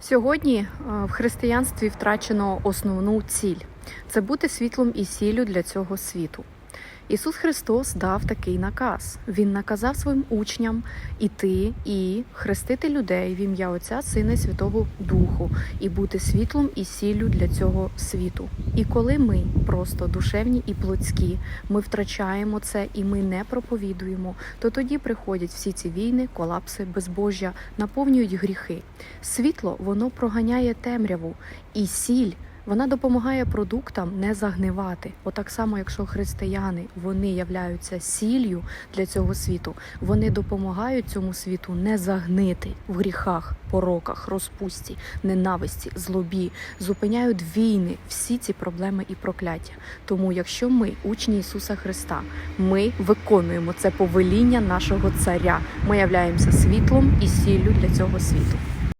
Сьогодні е, в християнстві втрачено основну ціль це бути світлом і сіллю для цього світу. Ісус Христос дав такий наказ. Він наказав своїм учням іти і хрестити людей в ім'я Отця, Сина і Святого Духу, і бути світлом і сіллю для цього світу. І коли ми просто душевні і плотські, ми втрачаємо це і ми не проповідуємо, то тоді приходять всі ці війни, колапси, безбожжя, наповнюють гріхи. Світло воно проганяє темряву, і сіль вона допомагає продуктам не загнивати. Отак само, якщо християни вони являються сіллю для цього світу, вони допомагають цьому світу не загнити в гріхах, пороках, розпусті, ненависті, злобі, зупиняють війни, всі ці проблеми і прокляття. Тому, якщо ми, учні Ісуса Христа, ми виконуємо це повеління нашого царя, ми являємося світлом і сіллю для цього світу.